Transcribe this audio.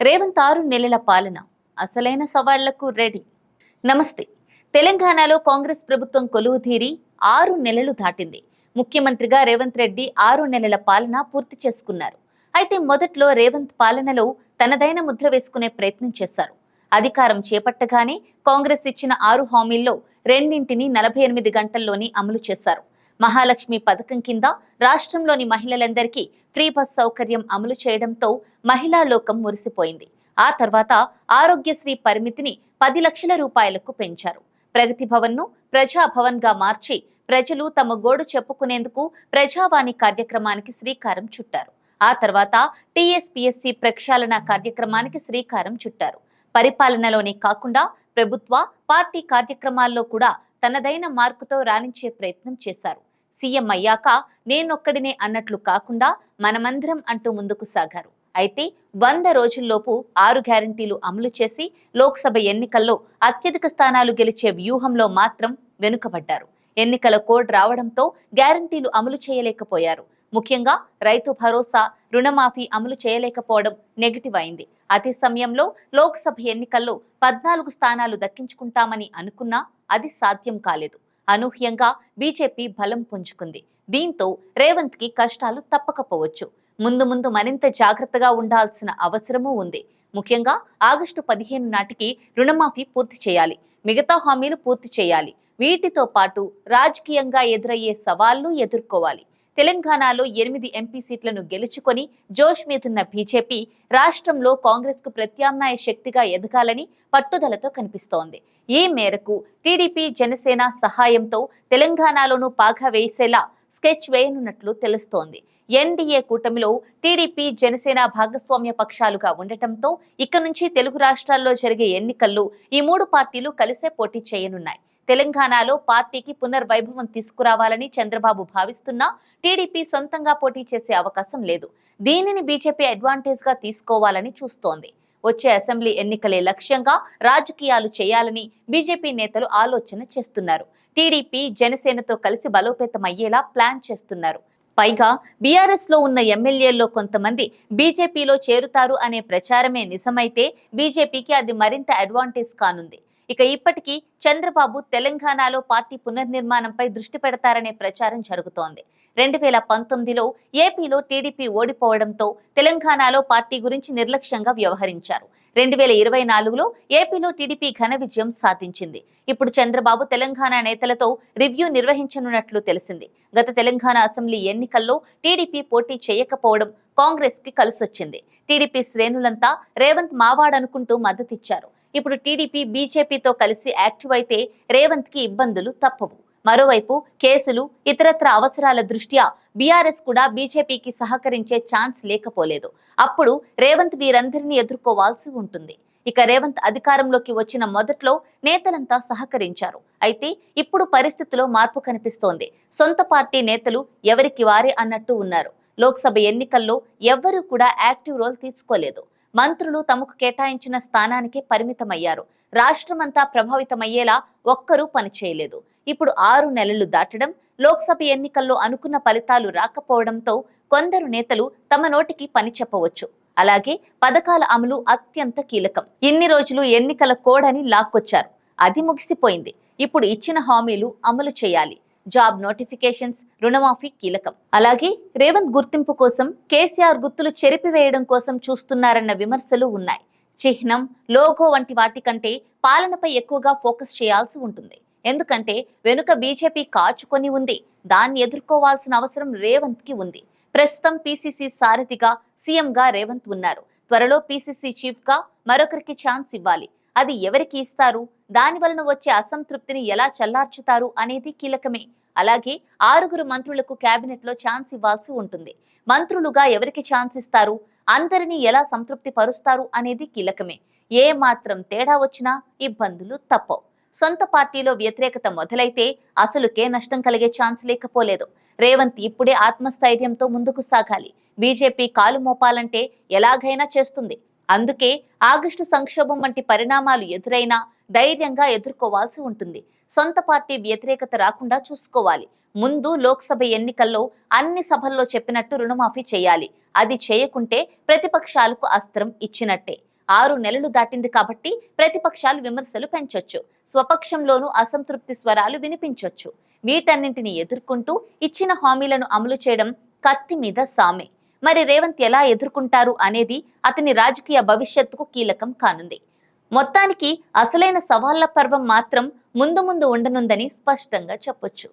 రేవంత్ ఆరు నెలల పాలన. అసలైన సవాళ్ళకు రెడీ. నమస్తే. తెలంగాణలో కాంగ్రెస్ ప్రభుత్వం కొలువు తీరి ఆరు నెలలు దాటింది. ముఖ్యమంత్రిగా రేవంత్ రెడ్డి ఆరు నెలల పాలన పూర్తి చేసుకున్నారు. అయితే మొదట్లో రేవంత్ పాలనలో తనదైన ముద్ర వేసుకునే ప్రయత్నం చేశారు. అధికారం చేపట్టగానే కాంగ్రెస్ ఇచ్చిన ఆరు హామీల్లో రెండింటిని నలభై ఎనిమిది గంటల్లోనే అమలు చేశారు. మహాలక్ష్మి పథకం కింద రాష్ట్రంలోని మహిళలందరికీ ఫ్రీ బస్ సౌకర్యం అమలు చేయడంతో మహిళా లోకం మురిసిపోయింది. ఆ తర్వాత ఆరోగ్యశ్రీ పరిమితిని పది లక్షల రూపాయలకు పెంచారు. ప్రగతి భవన్ను ప్రజాభవన్గా ప్రజాభవన్గా మార్చి ప్రజలు తమ గోడు చెప్పుకునేందుకు ప్రజావాణి కార్యక్రమానికి శ్రీకారం చుట్టారు. ఆ తర్వాత టీఎస్పీఎస్సీ ప్రక్షాళన కార్యక్రమానికి శ్రీకారం చుట్టారు. పరిపాలనలోనే కాకుండా ప్రభుత్వ పార్టీ కార్యక్రమాల్లో కూడా తనదైన మార్కుతో రాణించే ప్రయత్నం చేశారు. సీఎం అయ్యాక నేనొక్కడినే అన్నట్లు కాకుండా మనమందరం అంటూ ముందుకు సాగారు. అయితే వంద రోజుల్లోపు ఆరు గ్యారంటీలు అమలు చేసి లోక్సభ ఎన్నికల్లో అత్యధిక స్థానాలు గెలిచే వ్యూహంలో మాత్రం వెనుకబడ్డారు. ఎన్నికల కోడ్ రావడంతో గ్యారంటీలు అమలు చేయలేకపోయారు. ముఖ్యంగా రైతు భరోసా రుణమాఫీ అమలు చేయలేకపోవడం నెగిటివ్ అయింది. అదే సమయంలో లోక్సభ ఎన్నికల్లో పద్నాలుగు స్థానాలు దక్కించుకుంటామని అనుకున్నా అది సాధ్యం కాలేదు. అనూహ్యంగా బీజేపీ బలం పుంజుకుంది. దీంతో రేవంత్కి కష్టాలు తప్పకపోవచ్చు. ముందు ముందు మరింత జాగ్రత్తగా ఉండాల్సిన అవసరమూ ఉంది. ముఖ్యంగా ఆగస్టు పదిహేను నాటికి రుణమాఫీ పూర్తి చేయాలి. మిగతా హామీలు పూర్తి చేయాలి. వీటితో పాటు రాజకీయంగా ఎదురయ్యే సవాళ్ళు ఎదుర్కోవాలి. తెలంగాణలో ఎనిమిది ఎంపీ సీట్లను గెలుచుకొని జోష్ మీదున్న బీజేపీ రాష్ట్రంలో కాంగ్రెస్కు ప్రత్యామ్నాయ శక్తిగా ఎదగాలని పట్టుదలతో కనిపిస్తోంది. ఈ మేరకు టీడీపీ జనసేన సహాయంతో తెలంగాణలోనూ పాగా వేసేలా స్కెచ్ వేయనున్నట్లు తెలుస్తోంది. ఎన్డీఏ కూటమిలో టీడీపీ జనసేన భాగస్వామ్య పక్షాలుగా ఉండటంతో ఇక నుంచి తెలుగు రాష్ట్రాల్లో జరిగే ఎన్నికల్లో ఈ మూడు పార్టీలు కలిసే పోటీ చేయనున్నాయి. తెలంగాణలో పార్టీకి పునర్వైభవం తీసుకురావాలని చంద్రబాబు భావిస్తున్నా టీడీపీ సొంతంగా పోటీ చేసే అవకాశం లేదు. దీనిని బీజేపీ అడ్వాంటేజ్గా తీసుకోవాలని చూస్తోంది. వచ్చే అసెంబ్లీ ఎన్నికలే లక్ష్యంగా రాజకీయాలు చేయాలని బీజేపీ నేతలు ఆలోచన చేస్తున్నారు. టీడీపీ జనసేనతో కలిసి బలోపేతం అయ్యేలా ప్లాన్ చేస్తున్నారు. పైగా బీఆర్ఎస్లో ఉన్న ఎమ్మెల్యేల్లో కొంతమంది బీజేపీలో చేరుతారు అనే ప్రచారమే నిజమైతే బీజేపీకి అది మరింత అడ్వాంటేజ్ కానుంది. ఇక ఇప్పటికీ చంద్రబాబు తెలంగాణలో పార్టీ పునర్నిర్మాణంపై దృష్టి పెడతారనే ప్రచారం జరుగుతోంది. రెండు వేల పంతొమ్మిదిలో ఏపీలో టీడీపీ ఓడిపోవడంతో తెలంగాణలో పార్టీ గురించి నిర్లక్ష్యంగా వ్యవహరించారు. రెండు వేల ఇరవై నాలుగులో ఏపీలో టీడీపీ ఘన విజయం సాధించింది. ఇప్పుడు చంద్రబాబు తెలంగాణ నేతలతో రివ్యూ నిర్వహించనున్నట్లు తెలిసింది. గత తెలంగాణ అసెంబ్లీ ఎన్నికల్లో టీడీపీ పోటీ చేయకపోవడం కాంగ్రెస్కి కలిసొచ్చింది. టీడీపీ శ్రేణులంతా రేవంత్ మావాడనుకుంటూ మద్దతిచ్చారు. ఇప్పుడు టీడీపీ బీజేపీతో కలిసి యాక్టివ్ అయితే రేవంత్కి ఇబ్బందులు తప్పవు. మరోవైపు కేసులు ఇతరత్ర అవసరాల దృష్ట్యా బీఆర్ఎస్ కూడా బీజేపీకి సహకరించే ఛాన్స్ లేకపోలేదు. అప్పుడు రేవంత్ వీరందరినీ ఎదుర్కోవాల్సి ఉంటుంది. ఇక రేవంత్ అధికారంలోకి వచ్చిన మొదట్లో నేతలంతా సహకరించారు. అయితే ఇప్పుడు పరిస్థితిలో మార్పు కనిపిస్తోంది. సొంత పార్టీ నేతలు ఎవరికి వారే అన్నట్టు ఉన్నారు. లోక్సభ ఎన్నికల్లో ఎవ్వరూ కూడా యాక్టివ్ రోల్ తీసుకోలేదు. మంత్రులు తమకు కేటాయించిన స్థానానికే పరిమితమయ్యారు. రాష్ట్రమంతా ప్రభావితమయ్యేలా ఒక్కరూ పనిచేయలేదు. ఇప్పుడు ఆరు నెలలు దాటడం లోక్సభ ఎన్నికల్లో అనుకున్న ఫలితాలు రాకపోవడంతో కొందరు నేతలు తమ నోటికి పని చెప్పవచ్చు. అలాగే పథకాల అమలు అత్యంత కీలకం. ఇన్ని రోజులు ఎన్నికల కోడని లాక్కొచ్చారు. అది ముగిసిపోయింది. ఇప్పుడు ఇచ్చిన హామీలు అమలు చేయాలి. జాబ్ నోటిఫికేషన్స్ రుణమాఫీ కీలకం. అలాగే రేవంత్ గుర్తింపు కోసం కేసీఆర్ గుర్తులు చెరిపివేయడం కోసం చూస్తున్నారన్న విమర్శలు ఉన్నాయి. చిహ్నం లోగో వంటి వాటి కంటే పాలనపై ఎక్కువగా ఫోకస్ చేయాల్సి ఉంటుంది. ఎందుకంటే వెనుక బీజేపీ కాచుకొని ఉంది. దాన్ని ఎదుర్కోవాల్సిన అవసరం రేవంత్కి ఉంది. ప్రస్తుతం పీసీసీ సారథిగా సీఎంగా రేవంత్ ఉన్నారు. త్వరలో పీసీసీ చీఫ్గా మరొకరికి ఛాన్స్ ఇవ్వాలి. అది ఎవరికి ఇస్తారు? దాని వలన వచ్చే అసంతృప్తిని ఎలా చల్లార్చుతారు అనేది కీలకమే. అలాగే ఆరుగురు మంత్రులకు కేబినెట్లో ఛాన్స్ ఇవ్వాల్సి ఉంటుంది. మంత్రులుగా ఎవరికి ఛాన్స్ ఇస్తారు? అందరినీ ఎలా సంతృప్తి పరుస్తారు అనేది కీలకమే. ఏ మాత్రం తేడా వచ్చినా ఇబ్బందులు తప్పవు. సొంత పార్టీలో వ్యతిరేకత మొదలైతే అసలుకే నష్టం కలిగే ఛాన్స్ లేకపోలేదు. రేవంత్ ఇప్పుడే ఆత్మస్థైర్యంతో ముందుకు సాగాలి. బీజేపీ కాలు మోపాలంటే ఎలాగైనా చేస్తుంది. అందుకే ఆగస్టు సంక్షోభం వంటి పరిణామాలు ఎదురైనా ధైర్యంగా ఎదుర్కోవాల్సి ఉంటుంది. సొంత పార్టీ వ్యతిరేకత రాకుండా చూసుకోవాలి. ముందు లోక్సభ ఎన్నికల్లో అన్ని సభల్లో చెప్పినట్టు రుణమాఫీ చేయాలి. అది చేయకుంటే ప్రతిపక్షాలకు అస్త్రం ఇచ్చినట్టే. ఆరు నెలలు దాటింది కాబట్టి ప్రతిపక్షాలు విమర్శలు పెంచొచ్చు. స్వపక్షంలోనూ అసంతృప్తి స్వరాలు వినిపించొచ్చు. వీటన్నింటిని ఎదుర్కొంటూ ఇచ్చిన హామీలను అమలు చేయడం కత్తి మీద సామే. మరి రేవంత్ ఎలా ఎదుర్కొంటారు అనేది అతని రాజకీయ భవిష్యత్తుకు కీలకం కానుంది. మొత్తానికి అసలైన సవాళ్ళ పర్వం మాత్రం ముందు ముందు ఉండనుందని స్పష్టంగా చెప్పొచ్చు.